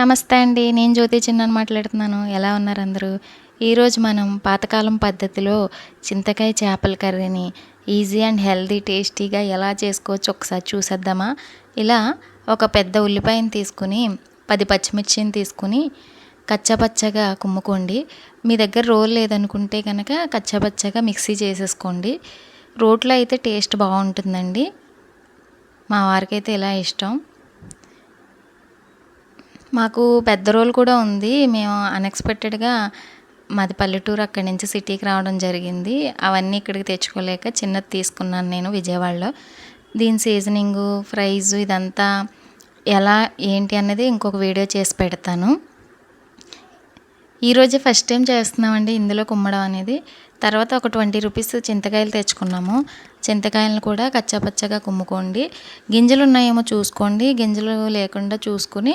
నమస్తే అండి. నేను జ్యోతి చిన్నని మాట్లాడుతున్నాను. ఎలా ఉన్నారు అందరూ? ఈరోజు మనం పాతకాలం పద్ధతిలో చింతకాయ చేపల కర్రీని ఈజీ అండ్ హెల్దీ టేస్టీగా ఎలా చేసుకోవచ్చు ఒకసారి చూసేద్దామా? ఇలా ఒక పెద్ద ఉల్లిపాయని తీసుకుని పది పచ్చిమిర్చిని తీసుకుని కచ్చపచ్చగా కుమ్ముకోండి. మీ దగ్గర రోల్ లేదనుకుంటే కనుక కచ్చపచ్చగా మిక్సీ చేసేసుకోండి. రోట్లో అయితే టేస్ట్ బాగుంటుందండి. మా వారికైతే ఇలా ఇష్టం. మాకు పెద్ద రోల్ కూడా ఉంది. మేము అన్ఎక్స్పెక్టెడ్గా మాది పల్లెటూరు అక్కడి నుంచి సిటీకి రావడం జరిగింది. అవన్నీ ఇక్కడికి తెచ్చుకోలేక చిన్నది తీసుకున్నాను నేను విజయవాడలో. దీని సీజనింగు ఫ్రైజ్ ఇదంతా ఎలా ఏంటి అనేది ఇంకొక వీడియో చేసి పెడతాను. ఈరోజు ఫస్ట్ టైం చేస్తున్నామండి ఇందులో కుమ్మడం అనేది. తర్వాత ఒక ట్వంటీ రూపీస్ చింతకాయలు తెచ్చుకున్నాము. చింతకాయలను కూడా కచ్చాపచ్చగా కుమ్ముకోండి. గింజలు ఉన్నాయేమో చూసుకోండి. గింజలు లేకుండా చూసుకుని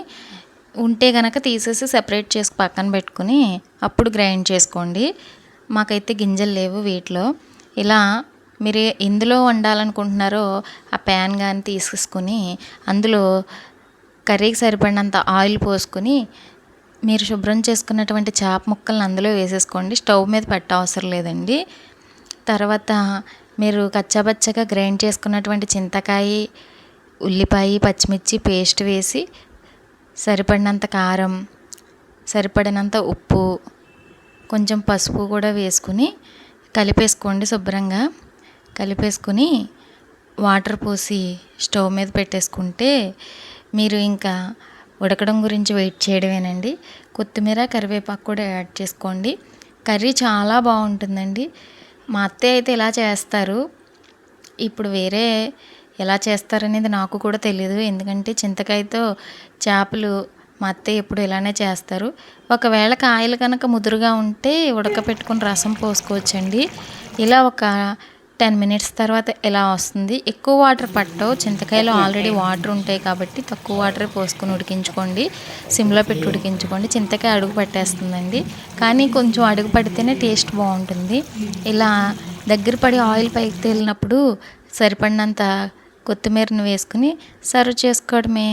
ఉంటే కనుక తీసేసి సెపరేట్ చేసి పక్కన పెట్టుకుని అప్పుడు గ్రైండ్ చేసుకోండి. మాకైతే గింజలు లేవు వీటిలో. ఇలా మీరు ఎందులో వండాలనుకుంటున్నారో ఆ ప్యాన్ కానీ తీసుకుని అందులో కర్రీకి సరిపడినంత ఆయిల్ పోసుకొని మీరు శుభ్రం చేసుకున్నటువంటి చేప ముక్కలను అందులో వేసేసుకోండి. స్టవ్ మీద పెట్ట అవసరం లేదండి. తర్వాత మీరు కచ్చాపచ్చగా గ్రైండ్ చేసుకున్నటువంటి చింతకాయ ఉల్లిపాయ పచ్చిమిర్చి పేస్ట్ వేసి సరిపడినంత కారం సరిపడినంత ఉప్పు కొంచెం పసుపు కూడా వేసుకుని కలిపేసుకోండి శుభ్రంగా. కలిపేసుకుని వాటర్ పోసి స్టవ్ మీద పెట్టేసుకుంటే మీరు ఇంకా ఉడకడం గురించి వెయిట్ చేయడమేనండి. కొత్తిమీర కరివేపాకు కూడా యాడ్ చేసుకోండి. కర్రీ చాలా బాగుంటుందండి. మా అత్తయ్య అయితే ఇలా చేస్తారు. ఇప్పుడు వేరే ఎలా చేస్తారనేది నాకు కూడా తెలియదు ఎందుకంటే చింతకాయతో చేపలు మా అత్తయ్య ఎప్పుడు ఇలానే చేస్తారు. ఒకవేళ కాయలు కనుక ముదురుగా ఉంటే ఉడకపెట్టుకుని రసం పోసుకోవచ్చండి. ఇలా ఒక టెన్ మినిట్స్ తర్వాత ఇలా వస్తుంది. ఎక్కువ వాటర్ పట్టవు. చింతకాయలో ఆల్రెడీ వాటర్ ఉంటాయి కాబట్టి తక్కువ వాటర్ పోసుకొని ఉడికించుకోండి. సిమ్లో పెట్టి ఉడికించుకోండి. చింతకాయ అడుగు పట్టేస్తుందండి. కానీ కొంచెం అడుగు పడితేనే టేస్ట్ బాగుంటుంది. ఇలా దగ్గర పడి ఆయిల్ పైకి తేలినప్పుడు సరిపడినంత కొత్తిమీరను వేసుకుని సర్వ్ చేసుకోవడమే.